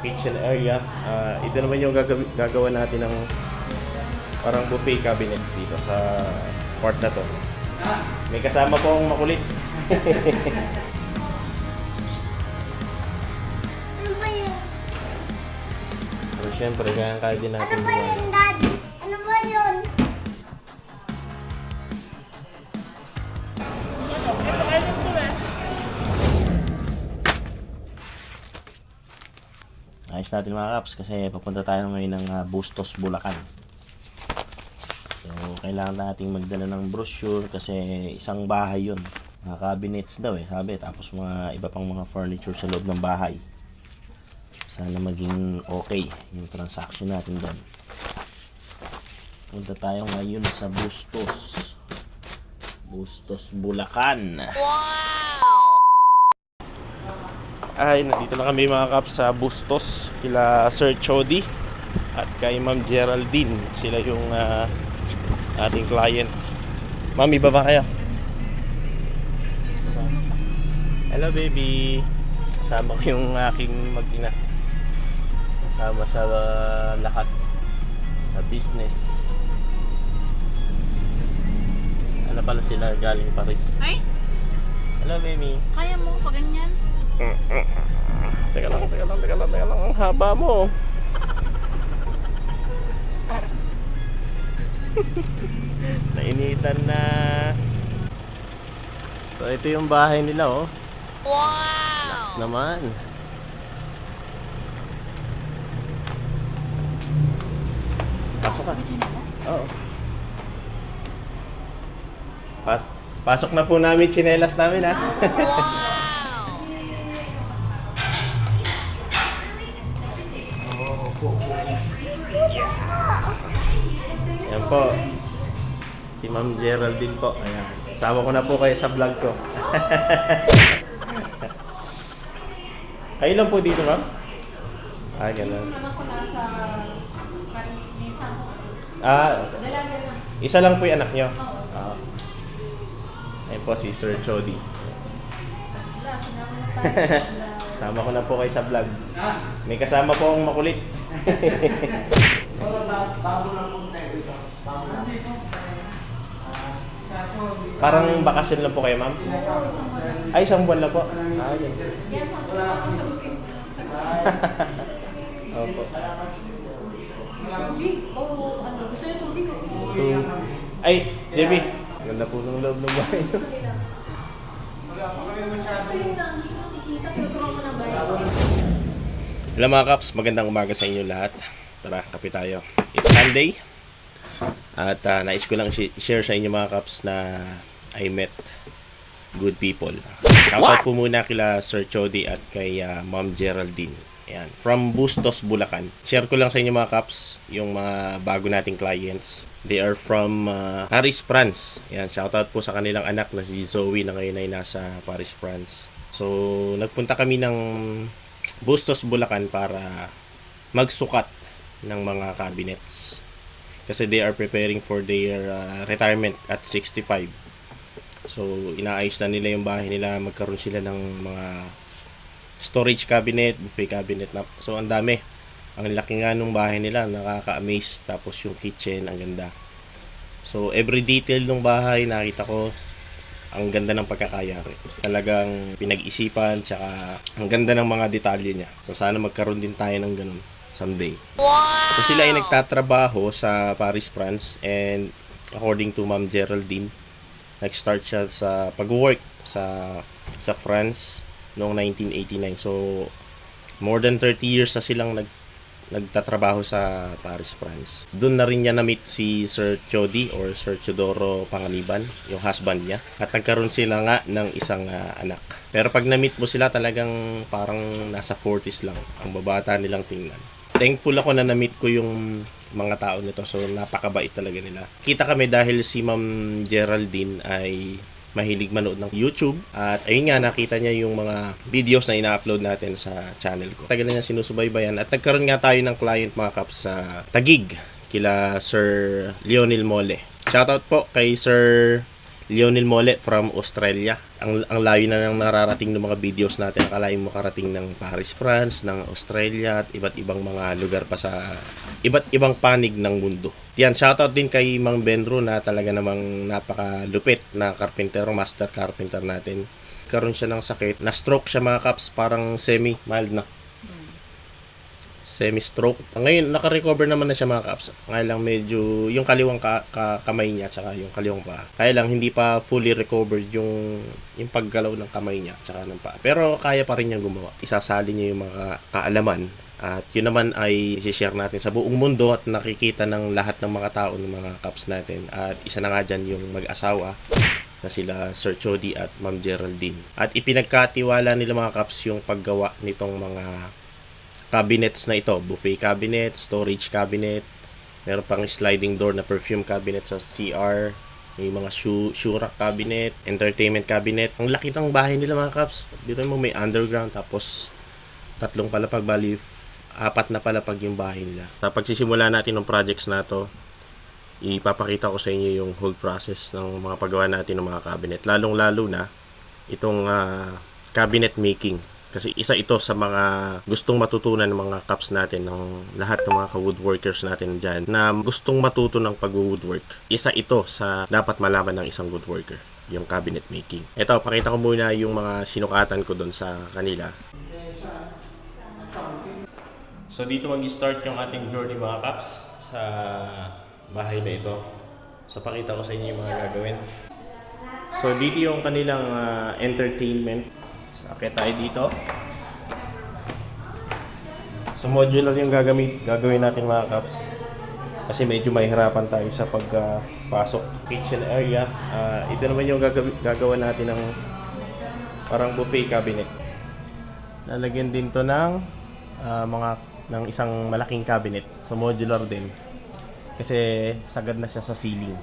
kitchen area. Ah, ito naman yung gagawi, gagawa natin ng parang buffet cabinet dito sa part na to. May kasama po akong makulit. Ano ba yun? Pero syempre, kaya kaya din natin Ano ba yun, Ayos natin mga kaps kasi papunta tayo ngayon ng ah, Bustos, Bulacan. So, kailangan nating magdala ng brochure kasi isang bahay yun. Mga cabinets daw eh, sabi. Tapos mga iba pang mga furniture sa loob ng bahay. Sana maging okay yung transaction natin doon. Punta tayo ngayon sa Bustos. Bustos, Bulacan. Ay, nandito na kami mga kap sa Bustos kila Sir Chody at kay Ma'am Geraldine. Sila yung ah, ating client. Ma'am, iba ba kayo? Hello baby. Kasama ko yung aking mag-ina. Kasama sa ah, lahat sa business. Ano pala sila galing Paris? Ay, Hello baby. kaya mo pa ganyan? Teka lang, teka lang, teka lang, teka lang. Ang haba mo. Nainitan na. So, ito yung bahay nila, oh. Wow! Nice naman. Pasok ka. Oo. Pas pasok na po namin chinelas namin, ha? Wow! Ma'am Geraldine po. Ayan. Sama ko na po kayo sa vlog ko. kayo lang po dito, ma'am? Ah, ganun. Ako nasa Paris, Mesa. Ah, Dalaga na. isa lang po yung anak nyo. Ah. Ayun po si Sir Chody. Wala, sinama na tayo. Sama ko na po kayo sa vlog. May kasama po akong makulit. Parang bakasyon lang po kayo, ma'am? Oo, isang wala. Ay, isang buwan lang po. Ah, yun. Yes, ako ako sa bukid. Sa Opo. tubig? O ano, gusto niyo tubig? o? Two. Ay, JB. Ganda po ng loob ng bahay. Ito lang, hindi ko nakikita. Mo? Hello mga kaps, magandang umaga sa inyo lahat. Tara, kape tayo. It's Sunday. At ah, nais ko lang share sa inyo mga kaps na I met good people. Shoutout po muna kila Sir Chody at kay ah, Ma'am Geraldine. Ayan. From Bustos, Bulacan. Share ko lang sa inyo mga kaps yung mga bago nating clients. They are from ah, Paris, France. Ayan, shoutout po sa kanilang anak na si Zoe na ngayon ay nasa Paris, France. So, nagpunta kami ng Bustos, Bulacan para magsukat ng mga cabinets. Kasi they are preparing for their uh, retirement at 65. So, inaayos na nila yung bahay nila. Magkaroon sila ng mga storage cabinet, buffet cabinet na. So, ang dami. Ang laki nga nung bahay nila. Nakaka-amaze. Tapos yung kitchen, ang ganda. So, every detail ng bahay, nakita ko, ang ganda ng pagkakayari. Talagang pinag-isipan, tsaka ang ganda ng mga detalye niya. So, sana magkaroon din tayo ng ganun someday. Wow! So sila ay nagtatrabaho sa Paris, France and according to Ma'am Geraldine, nag-start siya sa pag-work sa sa France noong 1989. So more than 30 years na silang nag nagtatrabaho sa Paris, France. Doon na rin niya na-meet si Sir Chody or Sir Chodoro Panganiban, yung husband niya. At nagkaroon sila nga ng isang ah, anak. Pero pag na-meet mo sila, talagang parang nasa 40s lang. Ang babata nilang tingnan thankful ako na na-meet ko yung mga tao nito. So, napakabait talaga nila. Kita kami dahil si Ma'am Geraldine ay mahilig manood ng YouTube. At ayun nga, nakita niya yung mga videos na ina-upload natin sa channel ko. Tagal na niya sinusubaybayan. At nagkaroon nga tayo ng client mga kaps sa Tagig kila Sir Lionel Mole. Shoutout po kay Sir Lionel Mole from Australia. Ang, ang layo na ng nararating ng mga videos natin. Akalain mo karating ng Paris, France, ng Australia at iba't ibang mga lugar pa sa iba't ibang panig ng mundo. Yan, shoutout din kay Mang Benro na talaga namang napakalupit na carpenter, master carpenter natin. Karoon siya ng sakit. Na-stroke siya mga kaps, parang semi-mild na semi-stroke. Ngayon, naka-recover naman na siya mga kaps. Kaya lang medyo, yung kaliwang ka, ka- kamay niya, tsaka yung kaliwang paa. Kaya lang, hindi pa fully recovered yung, yung paggalaw ng kamay niya, tsaka ng paa. Pero kaya pa rin niyang gumawa. Isasali niya yung mga kaalaman. At yun naman ay share natin sa buong mundo at nakikita ng lahat ng mga tao, ng mga kaps natin. At isa na nga dyan yung mag-asawa na sila Sir Chody at Ma'am Geraldine. At ipinagkatiwala nila mga kaps yung paggawa nitong mga cabinets na ito. Buffet cabinet, storage cabinet, meron pang sliding door na perfume cabinet sa CR, may mga shoe, shoe rack cabinet, entertainment cabinet. Ang laki ng bahay nila mga kaps. Dito mo may underground tapos tatlong palapag bali apat na palapag yung bahay nila. Sa pagsisimula natin ng projects na to, ipapakita ko sa inyo yung whole process ng mga paggawa natin ng mga cabinet. Lalong-lalo na itong ah, cabinet making. Kasi isa ito sa mga gustong matutunan ng mga caps natin, ng lahat ng mga ka-woodworkers natin dyan, na gustong matuto ng pag-woodwork. Isa ito sa dapat malaman ng isang woodworker, yung cabinet making. Ito, pakita ko muna yung mga sinukatan ko doon sa kanila. So dito mag-start yung ating journey mga caps sa bahay na ito. So pakita ko sa inyo yung mga gagawin. So dito yung kanilang ah, entertainment. So akit tayo dito. So modular yung gagamit, gagawin natin mga caps. Kasi medyo mahirapan tayo sa pagpasok kitchen area. Ah, ito naman yung gagawi, gagawa natin ng parang buffet cabinet. Lalagyan din to ng ah, mga ng isang malaking cabinet. So modular din. Kasi sagad na siya sa ceiling.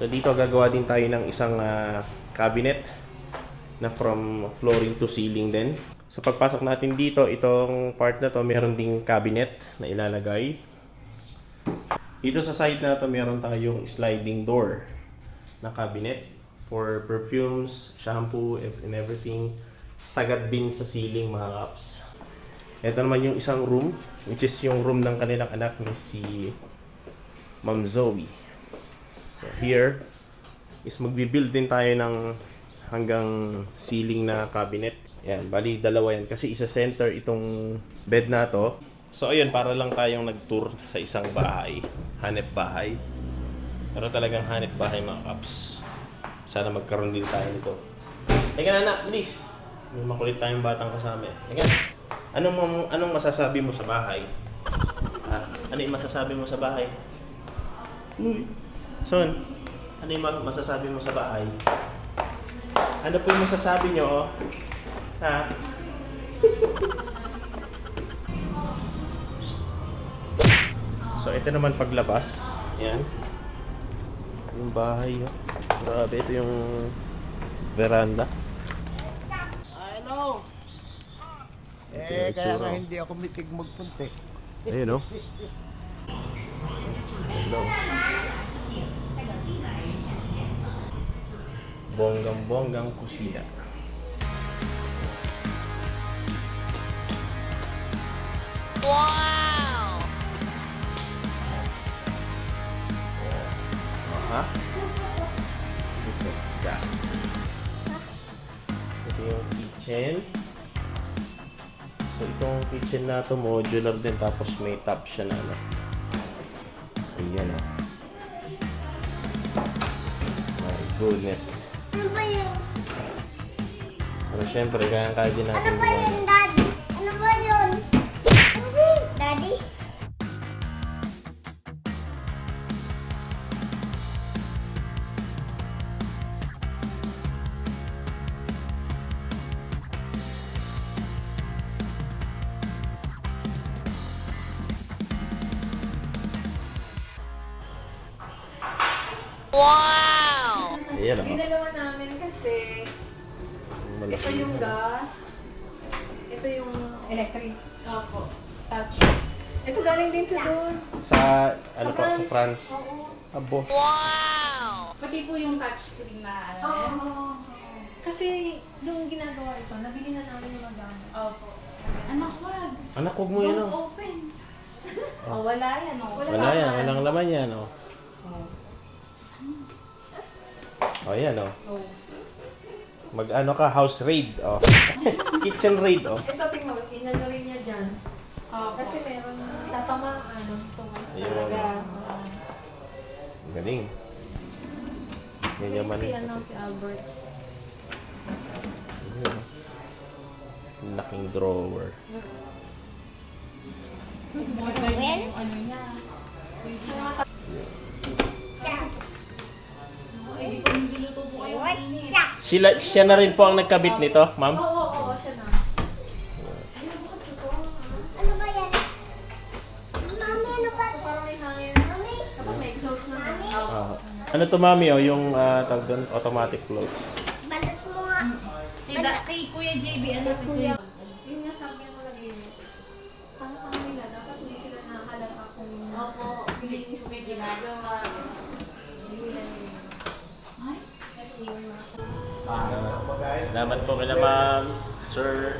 So dito gagawa din tayo ng isang ah, cabinet na from flooring to ceiling din. So pagpasok natin dito, itong part na to meron ding cabinet na ilalagay. Dito sa side na to meron tayong sliding door na cabinet for perfumes, shampoo, and everything. Sagad din sa ceiling mga kaps. Ito naman yung isang room, which is yung room ng kanilang anak ni si Ma'am Zoe. So here is magbi-build din tayo ng hanggang ceiling na cabinet. Yan, bali dalawa yan kasi isa center itong bed na to. So ayun, para lang tayong nag-tour sa isang bahay, hanep bahay. Pero talagang hanep bahay mga kaps. Sana magkaroon din tayo nito. Teka na anak, bilis. May makulit tayong batang kasama. Teka. Anong, anong masasabi mo sa bahay? Ha? Ano yung masasabi mo sa bahay? Uy. Son, ano yung ma- masasabi mo sa bahay? Ano po yung masasabi nyo? oh? Ha? so, ito naman paglabas. Yan. Yung bahay. Oh. Grabe, ito yung veranda. Hello. Yung Eh, kaya nga oh. hindi ako mitig magpunti. Ayun, oh. Hello. Bonggang-bonggang kusina. Wow! Ha? Ito. Yan. Ito yung kitchen. So, itong kitchen na to modular din tapos may top siya na ano. Ayan, oh. My goodness. Ano ba yun? Pero syempre, kaya-kaya din Ano natin ba gawin. yun, Daddy? Ano ba yun? Daddy? Daddy? Wow! Ayan, oh. Kasi ito yung gas, ito yung electric. Opo. Touch. Ito galing din to doon. Sa, ano pa, sa France. Oo. Abo. Wow! Pati po yung touchscreen na ano. Oo. Kasi nung ginagawa ito, nabili na namin yung magamit. Opo. Anak, wag. Anak, huwag mo yan, oh. open. Oh, wala yan, oh. Wala yan, walang laman yan, oh. Oh, yan, oh. Oh. Mag ano ka, house raid, oh. Kitchen raid, oh. Ito, tingnan mo, inano rin niya dyan. Oh, kasi meron tatama ano, tumas Ayun. talaga. Ang Galing. Si ano, si Albert. Ayun. Laking drawer. Well, Ano niya? Eh, Sila, siya na rin po ang nagkabit nito, Oo, ma'am. oo, oo, siya na. Ano ba yan? Mami, ano ba? Ito parang may hangin. Mami, Tapos may exhaust na. Ah, ano to, mami, oh, yung uh, tawag doon, automatic close. balas mo nga. Kay, da- kay Kuya JB, ano ito Kuya, Salamat po kila ma'am, sir.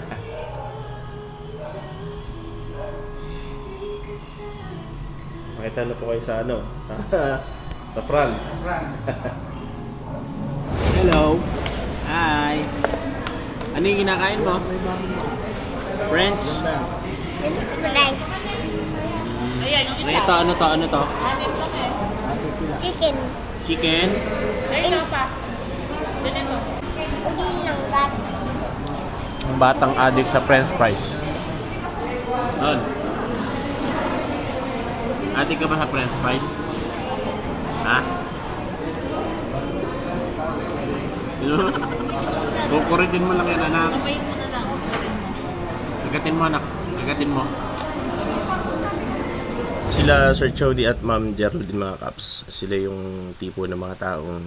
Makita na po kayo sa ano, sa sa France. Hello. Hi. Ano yung kinakain mo? French? Is rice. ayan, yung Ano ito? Ano to? Ano to? Anim lang eh. Chicken. Chicken? Ay, ito pa. Ganito. Udin lang bat. Ang batang addict sa french fries. Don. Addict ka ba sa french fries? Ha? Kukuritin mo lang yan, anak. Kamayin mo na lang. Pagdating mo. Agatin mo, anak. Agatin mo. Sila Sir Chody at Ma'am Geraldine mga kaps. Sila yung tipo ng mga taong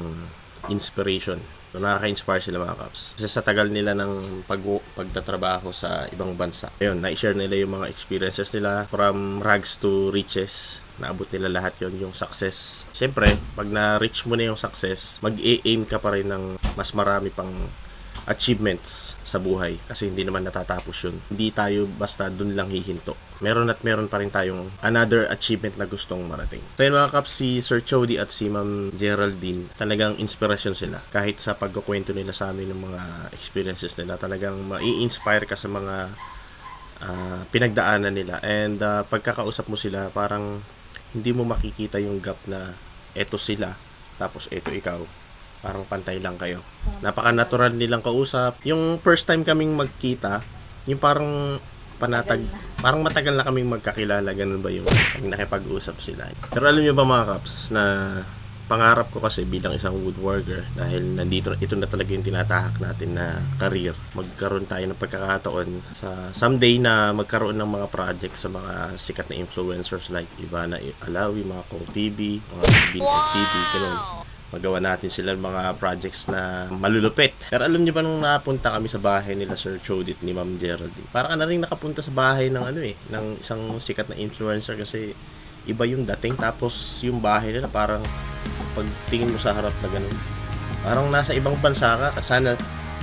inspiration. So, nakaka-inspire sila mga kaps. Kasi sa tagal nila ng pag pagtatrabaho sa ibang bansa. Ayun, na-share nila yung mga experiences nila from rags to riches. Naabot nila lahat yon yung success. Siyempre, pag na-reach mo na yung success, mag-aim ka pa rin ng mas marami pang achievements sa buhay kasi hindi naman natatapos yun. Hindi tayo basta dun lang hihinto. Meron at meron pa rin tayong another achievement na gustong marating. So yun mga kaps, si Sir Chody at si Ma'am Geraldine, talagang inspirasyon sila. Kahit sa pagkukwento nila sa amin ng mga experiences nila, talagang mai-inspire ka sa mga ah, pinagdaanan nila. And ah, pagkakausap mo sila, parang hindi mo makikita yung gap na eto sila, tapos eto ikaw parang pantay lang kayo. Napaka-natural nilang kausap. Yung first time kaming magkita, yung parang panatag, parang matagal na kaming magkakilala, ganun ba yung pag nakipag-usap sila. Pero alam niyo ba mga kaps, na pangarap ko kasi bilang isang woodworker dahil nandito ito na talaga yung tinatahak natin na career magkaroon tayo ng pagkakataon sa someday na magkaroon ng mga project sa mga sikat na influencers like Ivana Alawi, mga Kong TV, mga Bin TV, ganun magawa natin sila mga projects na malulupit. Pero alam niyo ba nung napunta kami sa bahay nila Sir Chodit ni Ma'am Geraldine, parang ka na rin nakapunta sa bahay ng ano eh, ng isang sikat na influencer kasi iba yung dating tapos yung bahay nila parang pag tingin mo sa harap na ganun. Parang nasa ibang bansa ka. Sana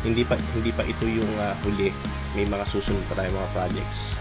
hindi pa hindi pa ito yung ah, huli. May mga susunod pa tayong mga projects.